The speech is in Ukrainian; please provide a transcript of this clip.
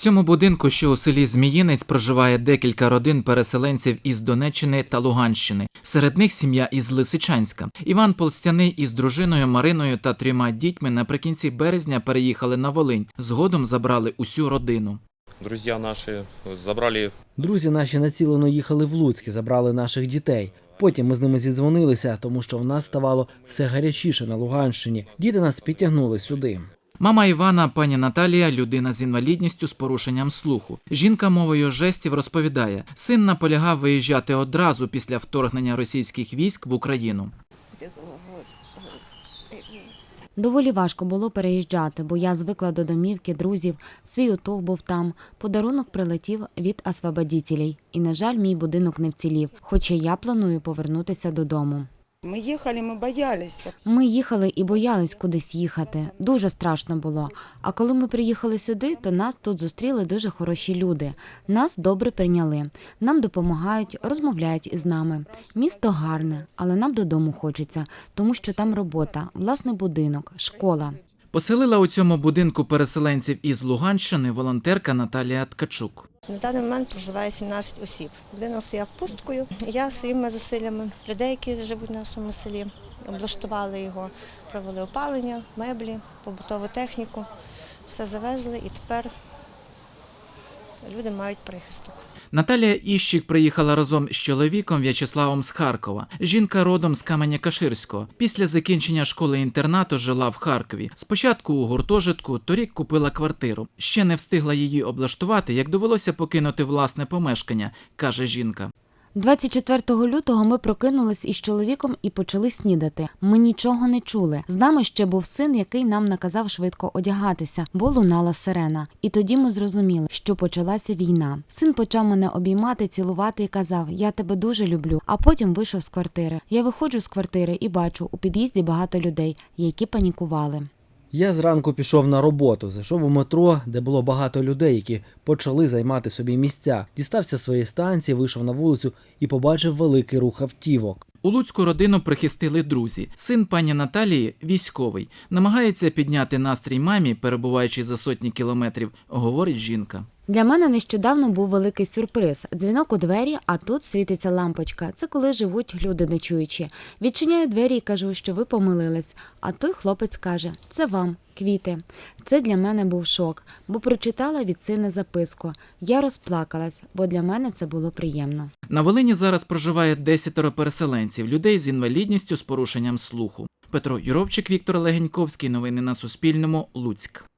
цьому будинку, що у селі Зміїнець, проживає декілька родин переселенців із Донеччини та Луганщини. Серед них сім'я із Лисичанська. Іван Полстяний із дружиною Мариною та трьома дітьми наприкінці березня переїхали на Волинь. Згодом забрали усю родину. Друзья наши забрали Друзі наші націлено їхали в Луцьк і забрали наших дітей. Потім ми з ними зідзвонилися, тому що в нас ставало все гарячіше на Луганщині. Діти нас підтягнули сюди. Мама Івана, пані Наталія, людина з інвалідністю з порушенням слуху. Жінка мовою жестів розповідає, син наполягав виїжджати одразу після вторгнення російських військ в Україну. Доволі важко було переїжджати, бо я звикла до домівки, друзів, свій уток був там. Подарунок прилетів від освободітелей. І, на жаль, мій будинок не вцілів, хоча я планую повернутися додому. Мы їхали, ми боялись. Ми їхали і боялись кудись їхати. Дуже страшно було. А коли ми приїхали сюди, то нас тут зустріли дуже хороші люди. Нас добре прийняли. Нам допомагають, розмовляють із нами. Місто гарне, але нам додому хочеться, тому що там робота, власний будинок, школа. Поселила у цьому будинку переселенців із Луганщини волонтерка Наталія Ткачук. На даний момент проживає 17 осіб. Будинок стояв пусткою. Я своїми зусиллями людей, які живуть в нашому селі, облаштували його, провели опалення, меблі, побутову техніку. Все завезли і тепер люди мають прихисток. Наталія Іщик приїхала разом з чоловіком В'ячеславом з Харкова. Жінка родом з Каменя-Каширського. Після закінчення школи-інтернату жила в Харкові. Спочатку у гуртожитку, торік купила квартиру. Ще не встигла її облаштувати, як довелося покинути власне помешкання, каже жінка. 24 лютого ми прокинулись із чоловіком і почали снідати. Ми нічого не чули. З нами ще був син, який нам наказав швидко одягатися, бо лунала сирена. І тоді ми зрозуміли, що почалася війна. Син почав мене обіймати, цілувати і казав: Я тебе дуже люблю. А потім вийшов з квартири. Я виходжу з квартири і бачу у під'їзді багато людей, які панікували. Я зранку пішов на роботу, зайшов у метро, де було багато людей, які почали займати собі місця. Дістався своєї станції, вийшов на вулицю і побачив великий рух автівок. У Луцьку родину прихистили друзі. Син пані Наталії військовий. Намагається підняти настрій мамі, перебуваючи за сотні кілометрів, говорить жінка. Для мене нещодавно був великий сюрприз. Дзвінок у двері, а тут світиться лампочка. Це коли живуть люди нечуючі. Відчиняю двері і кажу, що ви помилились. А той хлопець каже: це вам, квіти. Це для мене був шок, бо прочитала від сина записку. Я розплакалась, бо для мене це було приємно. На Волині зараз проживає десятеро переселенців, людей з інвалідністю з порушенням слуху. Петро Юровчик, Віктор Легеньковський. Новини на Суспільному. Луцьк.